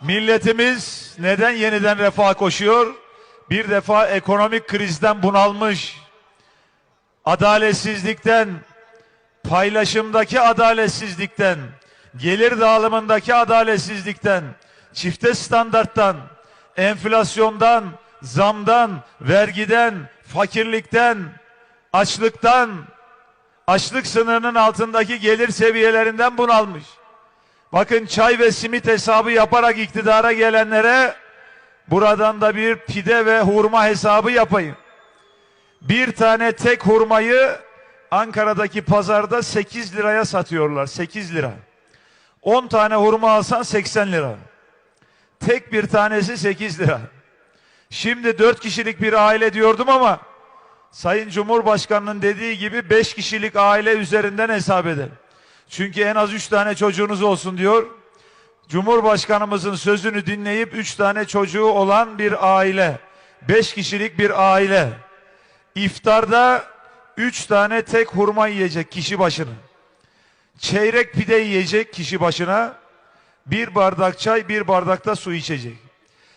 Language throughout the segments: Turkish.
Milletimiz neden yeniden refaha koşuyor? Bir defa ekonomik krizden bunalmış. Adaletsizlikten, paylaşımdaki adaletsizlikten, gelir dağılımındaki adaletsizlikten, çifte standarttan, enflasyondan, zamdan, vergiden, fakirlikten, açlıktan, açlık sınırının altındaki gelir seviyelerinden bunalmış. Bakın çay ve simit hesabı yaparak iktidara gelenlere buradan da bir pide ve hurma hesabı yapayım. Bir tane tek hurmayı Ankara'daki pazarda 8 liraya satıyorlar. 8 lira. 10 tane hurma alsan 80 lira. Tek bir tanesi 8 lira. Şimdi 4 kişilik bir aile diyordum ama Sayın Cumhurbaşkanı'nın dediği gibi 5 kişilik aile üzerinden hesap edelim. Çünkü en az 3 tane çocuğunuz olsun diyor. Cumhurbaşkanımızın sözünü dinleyip 3 tane çocuğu olan bir aile. 5 kişilik bir aile. İftarda 3 tane tek hurma yiyecek kişi başına. Çeyrek pide yiyecek kişi başına. Bir bardak çay, bir bardakta su içecek.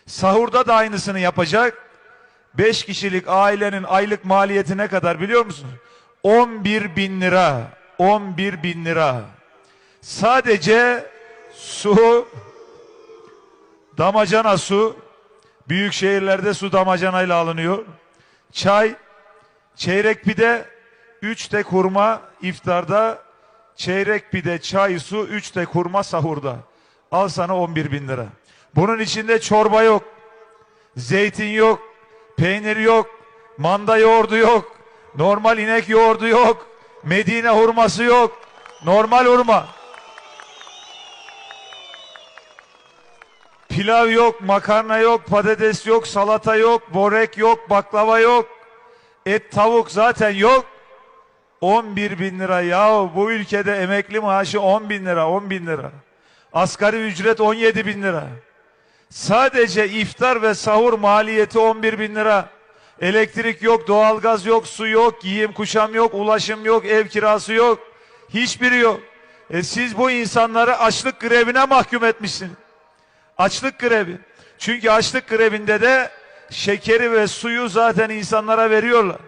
Sahurda da aynısını yapacak. 5 kişilik ailenin aylık maliyeti ne kadar biliyor musunuz? 11 bin lira. 11 bin lira. Sadece su, damacana su, büyük şehirlerde su damacanayla alınıyor. Çay, çeyrek pide, 3 tek hurma iftarda, çeyrek pide, çay, su, 3 tek hurma sahurda. Al sana 11 bin lira. Bunun içinde çorba yok, zeytin yok, peynir yok, manda yoğurdu yok, normal inek yoğurdu yok, Medine hurması yok, normal hurma. Pilav yok, makarna yok, patates yok, salata yok, börek yok, baklava yok. Et tavuk zaten yok. 11 bin lira ya bu ülkede emekli maaşı 10 bin lira 10 bin lira. Asgari ücret 17 bin lira. Sadece iftar ve sahur maliyeti 11 bin lira. Elektrik yok, doğalgaz yok, su yok, giyim kuşam yok, ulaşım yok, ev kirası yok. Hiçbiri yok. E siz bu insanları açlık grevine mahkum etmişsiniz. Açlık grevi. Çünkü açlık grevinde de şekeri ve suyu zaten insanlara veriyorlar.